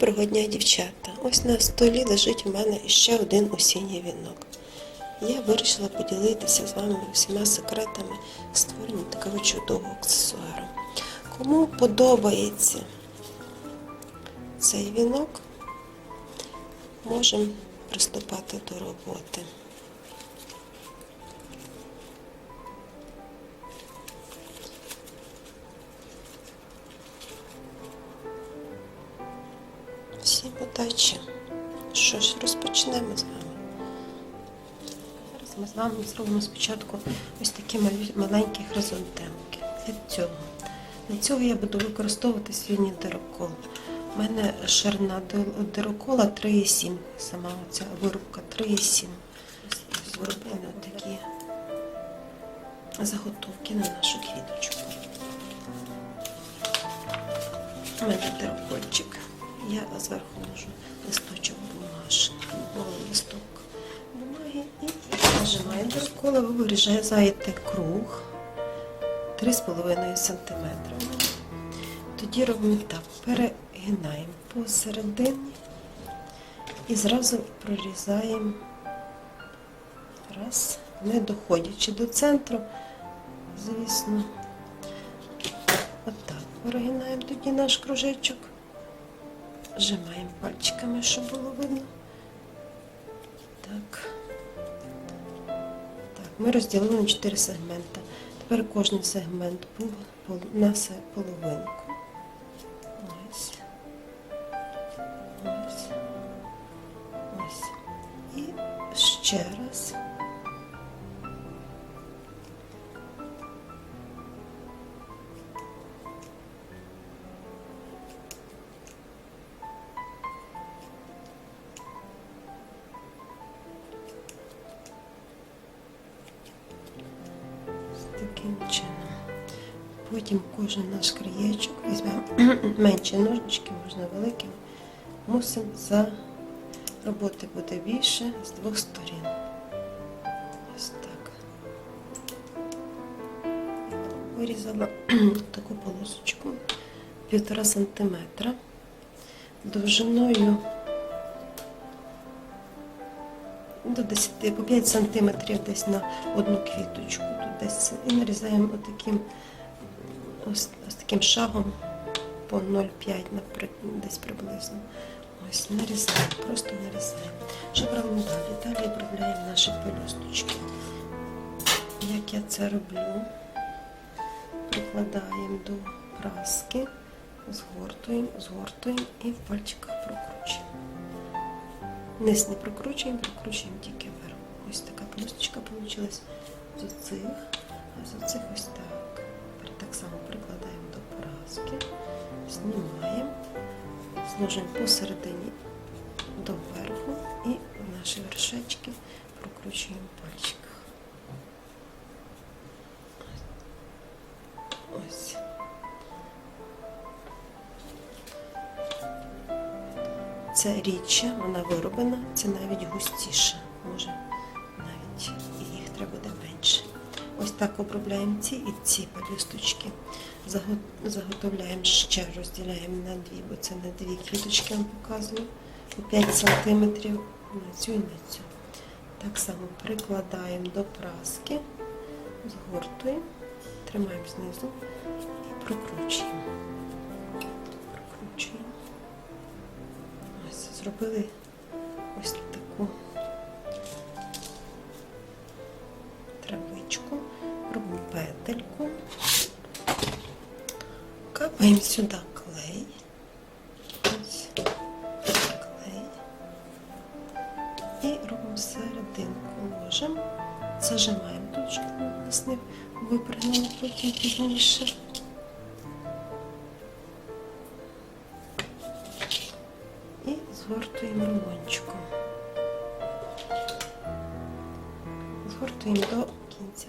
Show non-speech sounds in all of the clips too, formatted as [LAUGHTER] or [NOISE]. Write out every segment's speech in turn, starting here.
Доброго дня, дівчата! Ось на столі лежить у мене ще один осінній вінок. Я вирішила поділитися з вами всіма секретами створення такого чудового аксесуару. Кому подобається цей вінок, можемо приступати до роботи. Всім! Що ж, розпочнемо з вами. Зараз ми з вами зробимо спочатку ось такі маленькі хризантемки. Для цього. Для цього я буду використовувати свій дирокол. У мене ширина дирокола 3,7. Сама оця вирубка 3,7. Ось Зробимо такі заготовки на нашу квіточку. У мене дирокольчик. Я зверху ложу листочок бумажки, листок бумаги і нажимаю дирокола, ви вирізаєте круг 3,5 см. Тоді робимо так, перегинаємо посередині і зразу прорізаємо раз, не доходячи до центру, звісно. Отак перегинаємо тоді наш кружечок. Зжимаємо пальчиками, щоб було видно. Так. Так, ми розділили на 4 сегменти. Тепер кожен сегмент був на половинку. Ось. Ось. Ось. І ще раз. Кожен наш краєчок візьмемо [CLEARS THROAT] менші ножнички, можна великими. Мусимо за роботи буде більше з двох сторін. Ось так. Вирізала [CLEARS THROAT] таку полосочку півтора сантиметра довжиною до 10, по 5 сантиметрів десь на одну квіточку. Тут десь і нарізаємо отаким, ось, ось таким шагом по 0,5 наприклад, десь приблизно. Ось нарізаємо, просто нарізаємо. Що робимо далі? Далі обробляємо наші пелюсточки. Як я це роблю, прикладаємо до праски, згортуємо, згортуємо і в пальчиках прокручуємо. Низ не прокручуємо, прокручуємо тільки вверх. Ось така плюсточка вийшла з оцих, а з оцих ось так. Праски, знімаємо, зложимо посередині до верху і наші вершечки прокручуємо в пальчиках. Ось. Це рідче, вона вироблена, це навіть густіше. Може, так обробляємо ці і ці пелюсточки. Заготовляємо ще, розділяємо на дві, бо це на дві квіточки вам показую. По 5 см на цю і на цю. Так само прикладаємо до праски, згортуємо, тримаємо знизу і прокручуємо. Прокручуємо. Ось зробили ось таку капаємо сюди клей. Клей. І робимо серединку ложимо, зажимаємо тут, щоб у потім пізніше. і згортуємо рулончиком. Згортуємо до кінця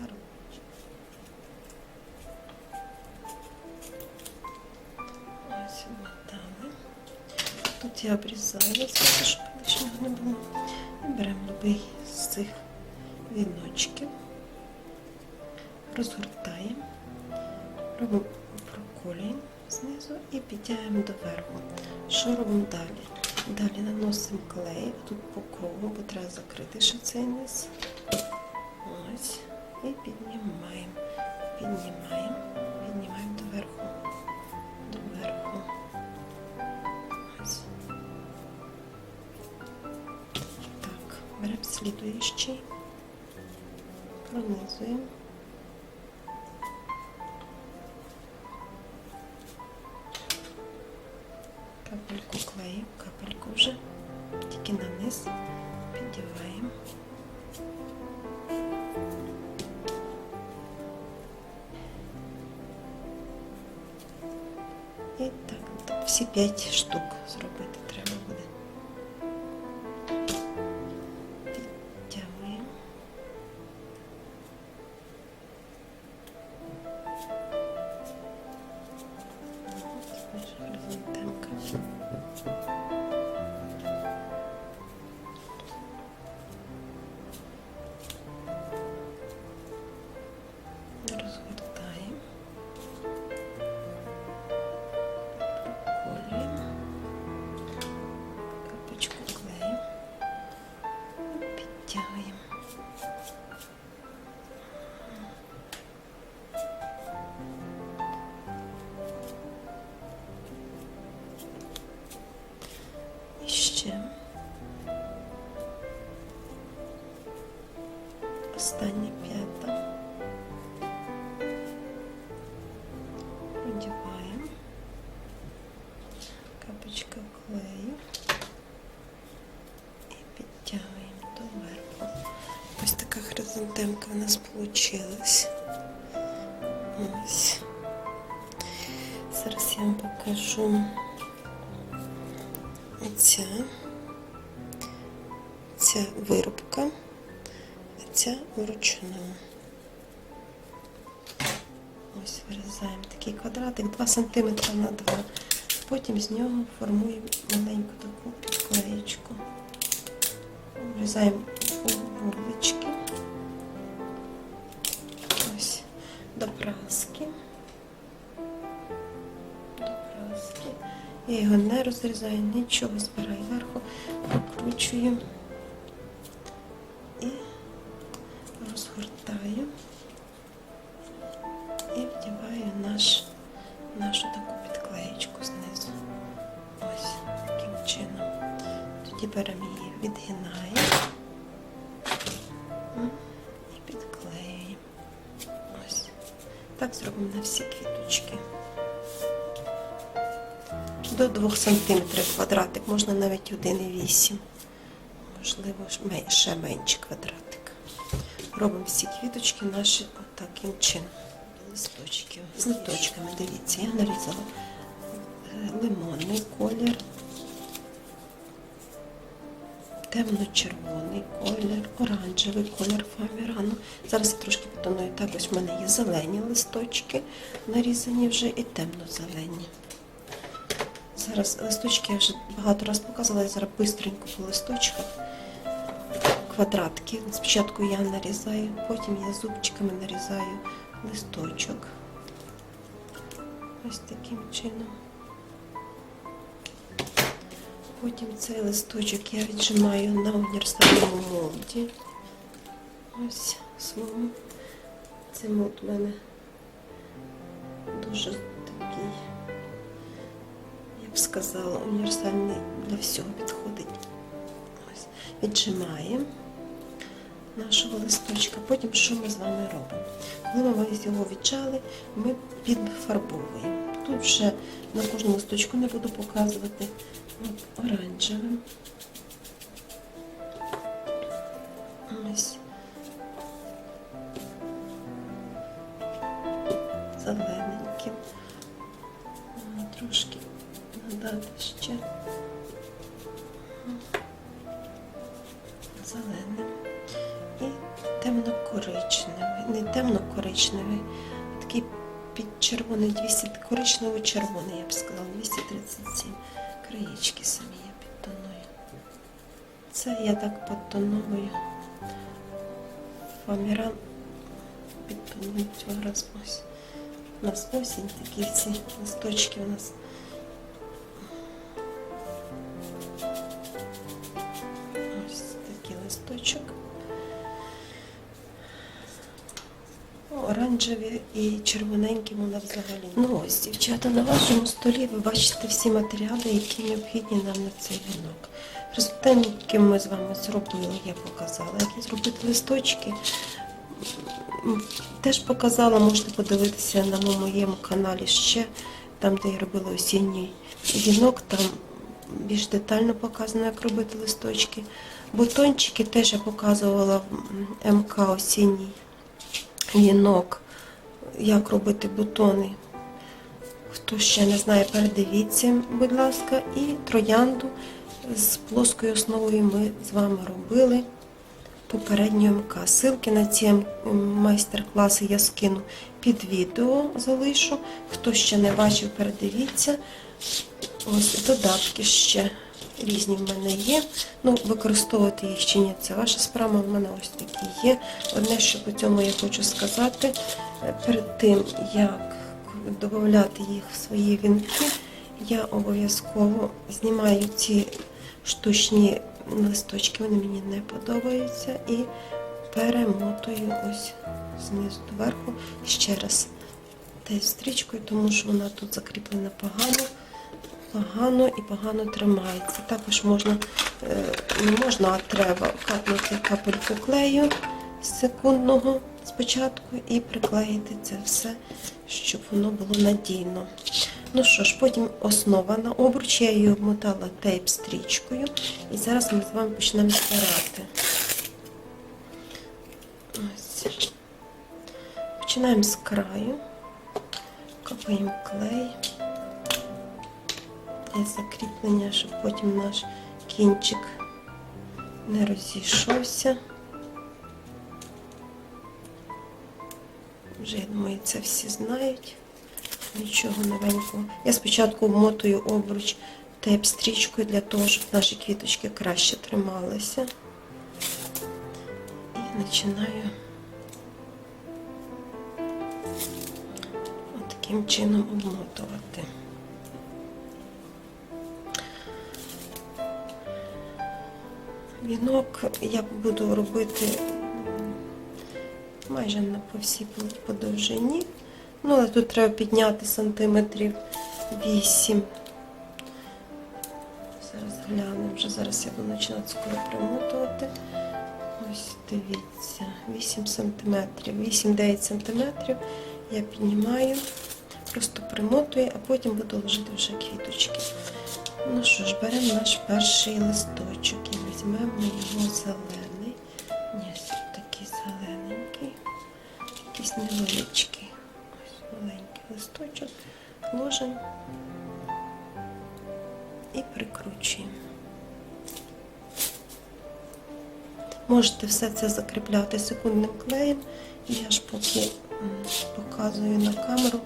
Я обрізаю, щоб лишнього не було. І беремо любий з цих віночків, розгортаємо, робимо проколюємо знизу і підтягуємо доверху. Що робимо далі? Далі наносимо клей тут по кругу, бо треба закрити ще цей низ. Ось. І піднімаємо. Піднімаємо. Піднімаємо. Доверху. беремо слідуючий. Пронизуємо. Капельку клею, капельку вже, тільки на низ піддіваємо. І так, так, всі п'ять штук зробити треба Продіваємо. Капочка клею. І підтягуємо доверху. Ось така хризантемка у нас вийшла. Ось. Зараз я вам покажу. Оця, ця виробка, а ця вручну. Ось вирізаємо такий квадратик 2 см на 2 Потім з нього формуємо маленьку таку клеєчку. Врізаємо у вуглички. Ось до праски. До. Я його не розрізаю, нічого збираю вверху, прокручую і розгортаю і вдіваю наш, нашу таку підклеєчку знизу. Ось таким чином. Тоді беремо її, відгинаємо і підклеюємо. Ось. Так зробимо на всі квіточки до 2 см квадратик, можна навіть 1,8. Можливо, ще менший квадратик. Робимо всі квіточки наші отаким чином. Листочки. З листочками, дивіться, я нарізала е, лимонний колір, темно-червоний колір, оранжевий колір фоамірану. Зараз я трошки потоную. Так, ось в мене є зелені листочки, нарізані вже і темно-зелені. Зараз листочки я вже багато разів показувала, я зараз бистренько по листочках. Квадратки. Спочатку я нарізаю, потім я зубчиками нарізаю листочок. Ось таким чином. Потім цей листочок я віджимаю на універсальному молді. Ось своєму. Цей молд у мене дуже такий я б сказала, універсальний для всього підходить. Ось. Віджимаємо нашого листочка. Потім що ми з вами робимо? Коли ми його відчали, ми підфарбовуємо. Тут вже на кожному листочку не буду показувати От, оранжевим. Ось. Темно-коричневий, а такий підчервоний, 200 коричнево-червоний, я б сказала, 237. Краєчки самі я підтоную. Це я так підтоную фоаміран підтоную цього ось. У нас осінь, такі всі листочки у нас. Ось такий листочок. Оранжеві і червоненькі вона взагалі. Ну ось, дівчата, на вашому столі ви бачите всі матеріали, які необхідні нам на цей вінок. Результат, який ми з вами зробили, я показала, як зробити листочки. Теж показала, можете подивитися на моєму каналі ще, там, де я робила осінній вінок, там більш детально показано, як робити листочки. Бутончики теж я показувала в МК осінній вінок, як робити бутони. Хто ще не знає, передивіться, будь ласка, і троянду з плоскою основою ми з вами робили попередньо МК. Ссылки на ці майстер-класи я скину під відео, залишу. Хто ще не бачив, передивіться. Ось додатки ще різні в мене є. Ну, використовувати їх чи ні, це ваша справа. В мене ось такі є. Одне, що по цьому я хочу сказати, е, перед тим, як додати їх в свої вінки, я обов'язково знімаю ці штучні листочки, вони мені не подобаються, і перемотую ось знизу до верху ще раз десь стрічкою, тому що вона тут закріплена погано погано і погано тримається. Також можна, е, не можна, а треба капнути капельку клею секундного спочатку і приклеїти це все, щоб воно було надійно. Ну що ж, потім основа на обруч, я її обмотала тейп стрічкою, і зараз ми з вами почнемо збирати. Ось. Починаємо з краю, капаємо клей для закріплення, щоб потім наш кінчик не розійшовся. Вже, я думаю, це всі знають. Нічого новенького. Я спочатку вмотую обруч тейп стрічкою для того, щоб наші квіточки краще трималися. І починаю таким чином обмотувати. Вінок я буду робити майже на по всій по довжині. Ну, але тут треба підняти сантиметрів 8. Зараз глянемо, вже зараз я буду починати скоро примотувати. Ось дивіться, 8 сантиметрів, 8-9 сантиметрів я піднімаю, просто примотую, а потім буду ложити вже квіточки. Ну що ж, беремо наш перший листочок візьмемо його зелений. Ні, такий зелененький, якийсь невеличкий. Ось маленький листочок. Ложимо і прикручуємо. Можете все це закріпляти секундним клеєм. Я ж поки показую на камеру,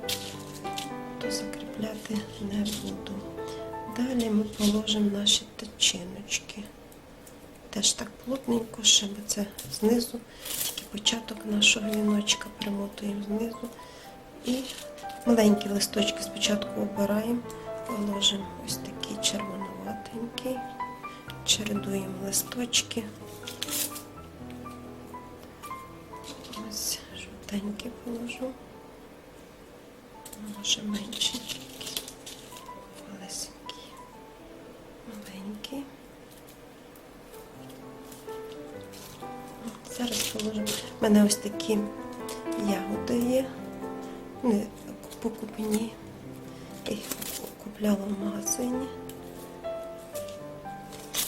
то закріпляти не буду. Далі ми положимо наші тичиночки. Теж так плотненько, щоб це знизу, тільки початок нашого віночка примотуємо знизу. І маленькі листочки спочатку обираємо, положимо ось такий червонуватенький, чередуємо листочки. Ось жовтенький положу. Може менший. Малесенький. Маленький. Зараз положимо. У мене ось такі ягоди є. Вони покупні. Я їх купляла в магазині.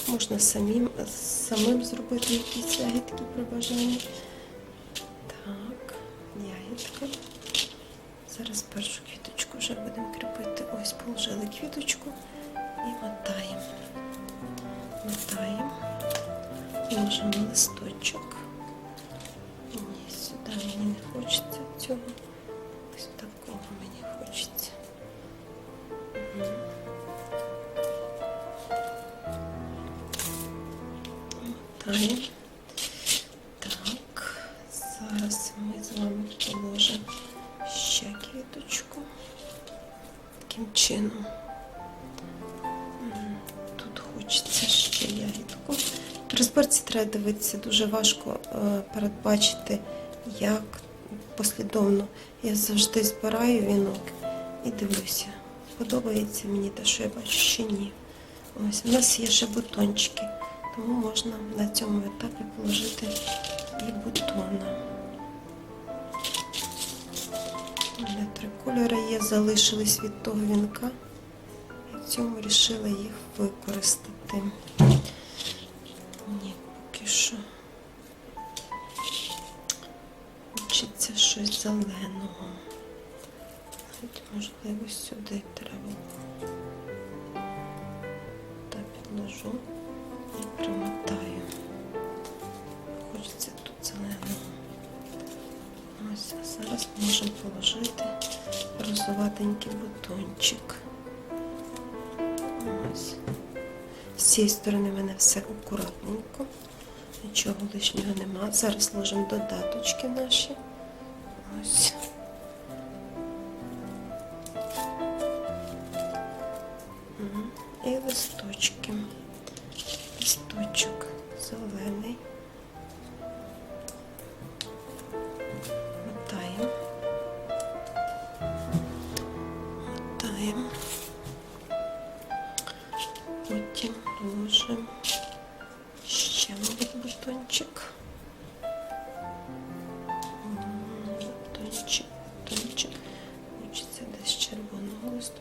Можна самим, самим зробити якісь ягідки при бажанні. Так, ягідка. Зараз першу квіточку вже будемо кріпити. Ось положили квіточку і мотаємо. Мотаємо. Ложимо листочок. Ягідку. При зборці треба дивитися, дуже важко е, передбачити, як послідовно. Я завжди збираю вінок і дивлюся, подобається мені те, що я бачу, чи ні. Ось у нас є ще бутончики, тому можна на цьому етапі положити і бутона. У мене три кольори є, залишились від того вінка. І в цьому вирішила їх використати. Ні, поки що. Хочеться щось зеленого. Навіть, можливо, сюди треба. Так підложу і примотаю. Хочеться тут зеленого. Ось, а зараз можемо положити розоватенький бутончик. Ось. З цієї сторони в мене все акуратненько, нічого лишнього нема. Зараз ложимо додаточки наші. Ось.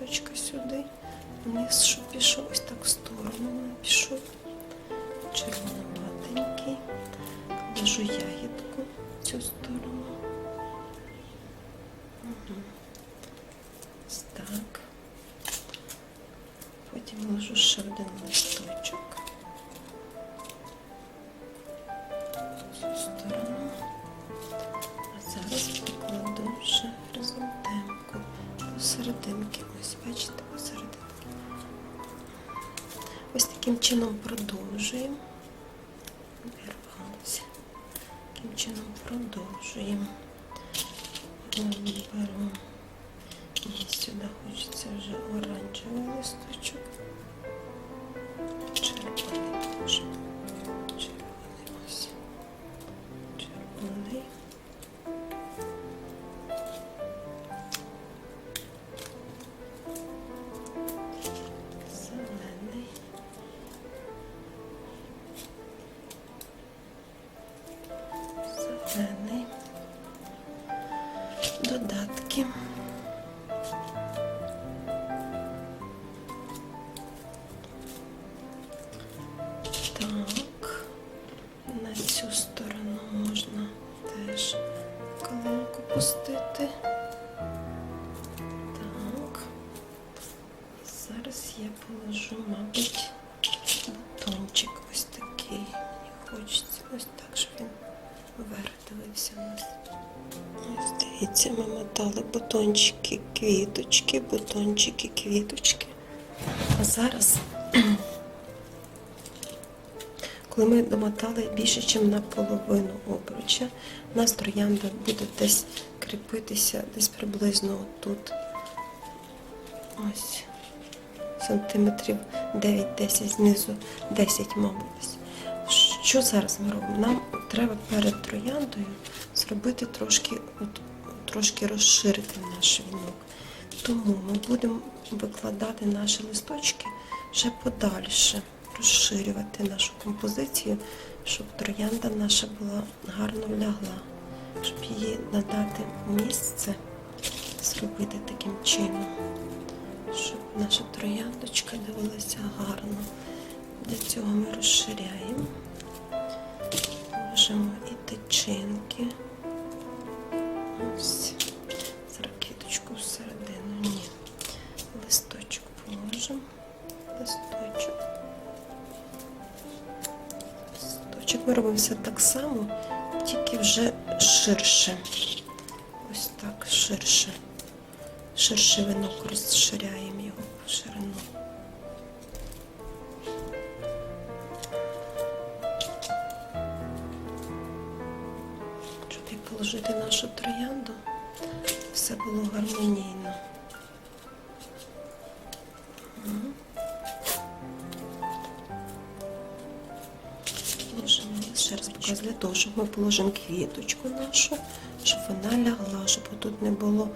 Червоного сюди. Вниз, щоб пішов, ось так в сторону напішу. пішов. Червонуватенький. Ложу ягідку таким чином продовжуємо. Таким чином продовжуємо. Беру. Ось дивіться, ми мотали бутончики, квіточки, бутончики, квіточки. А зараз, [CLEARS THROAT] коли ми домотали більше, ніж на половину обруча, у нас троянда буде десь кріпитися, десь приблизно тут. Ось сантиметрів 9-10 знизу, 10, мабуть. Що зараз ми робимо? Нам треба перед трояндою зробити трошки, трошки розширити наш вінок. Тому ми будемо викладати наші листочки ще подальше, розширювати нашу композицію, щоб троянда наша була гарно влягла, щоб їй надати місце, зробити таким чином щоб наша трояндочка дивилася гарно. Для цього ми розширяємо, ложимо і тичинки. Ось. Квіточку всередину. Ні. Листочок положимо. Листочок. Листочок. Ми робимо так само, тільки вже ширше. Ось так, ширше ширший винок розширяємо його в ширину. примножити нашу троянду, все було гармонійно. Можемо ще раз показ для того, щоб ми положимо квіточку нашу, щоб вона лягла, щоб тут не було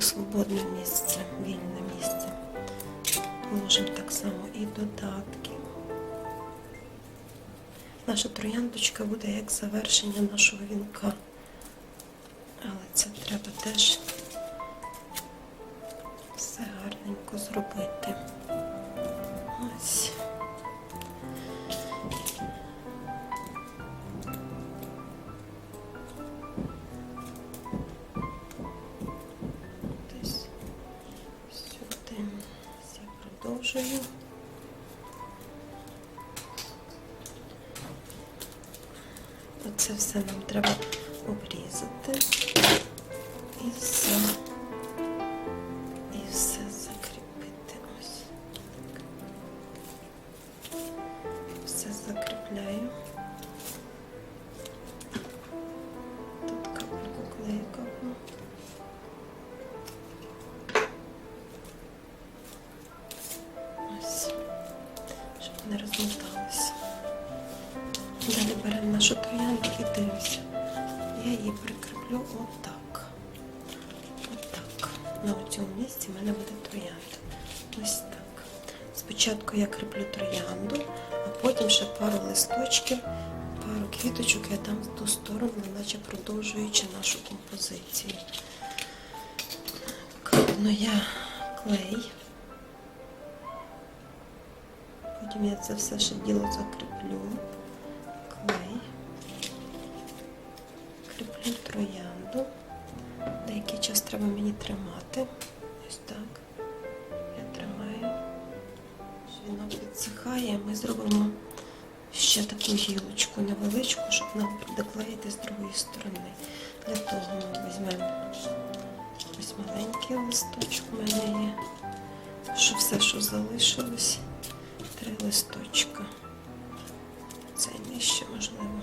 свободне місце, вільне місце. Положимо так само і додатки. Наша трояндочка буде як завершення нашого вінка. Але це треба теж все гарненько зробити. Ось. simples. Я кріплю троянду, а потім ще пару листочків, пару квіточок я дам в ту сторону, наче продовжуючи нашу композицію. Капну я клей. Потім я це все ще діло закріплю. Клей. Кріплю троянду. Деякий час треба мені тримати. Ось так. Підсихає. Ми зробимо ще таку гілочку невеличку, щоб нам доклеїти з другої сторони. Для того ми візьмемо ось маленький листочок у мене є. Що все, що залишилось, три листочка. Це нижче можливо.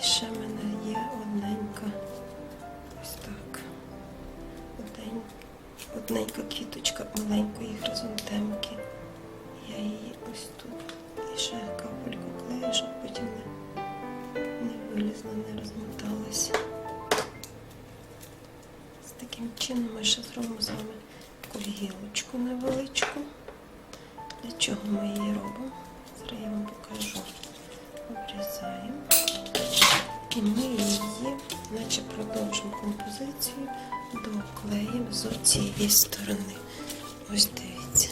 І ще в мене є одненька. Ось так. Однень, одненька квіточка маленької хризантемки. Я її ось тут. І ще капельку клею, щоб потім не, не вилізла, не розмоталася. З таким чином ми ще зробимо з вами таку невеличку. Для чого ми її робимо? Зараз я вам покажу. Обрізаємо. І ми її, наче продовжимо композицію, доклеїмо з цієї сторони. Ось дивіться,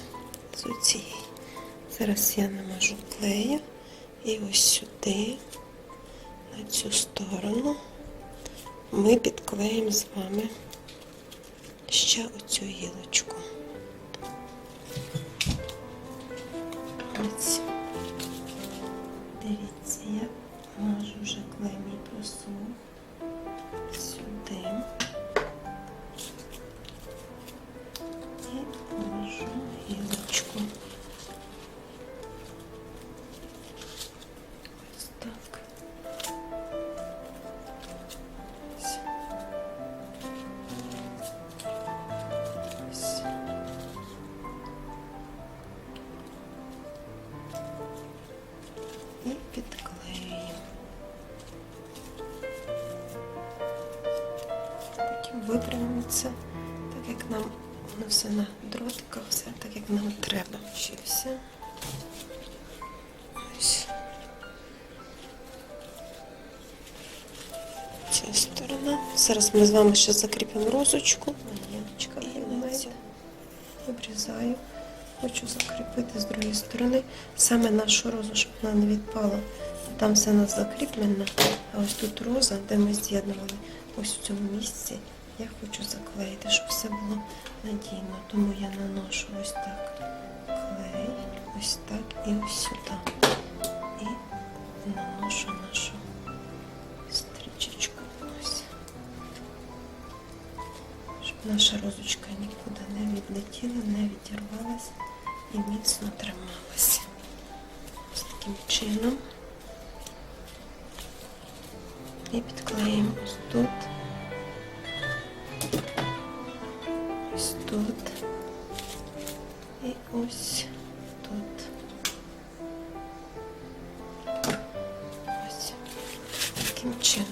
з цієї. Зараз я намажу клею і ось сюди, на цю сторону, ми підклеїмо з вами ще оцю гілочку. Просув сюди. Сторона. Зараз ми з вами ще закріпимо розочку. Обрізаю. Хочу закріпити з другої сторони. Саме нашу розу, щоб вона не відпала. Там все у нас закріплено. А ось тут роза, де ми з'єднували, ось в цьому місці. Я хочу заклеїти, щоб все було надійно. Тому я наношу ось так клей, ось так і ось наша розочка нікуди не відлетіла, не відірвалась і міцно трималася. Ось таким чином. І підклеїмо ось тут. Ось тут. І ось тут. Ось. Таким чином.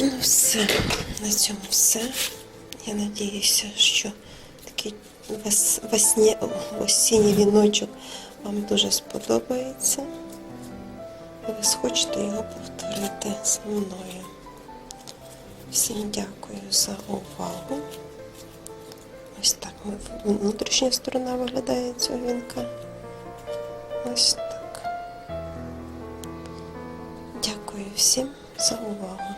Ну все, на цьому все. Я надіюся, що такий осінній віночок вам дуже сподобається. І ви схочете його повторити зі мною. Всім дякую за увагу. Ось так внутрішня сторона виглядає цього вінка. Ось так. Дякую всім за увагу.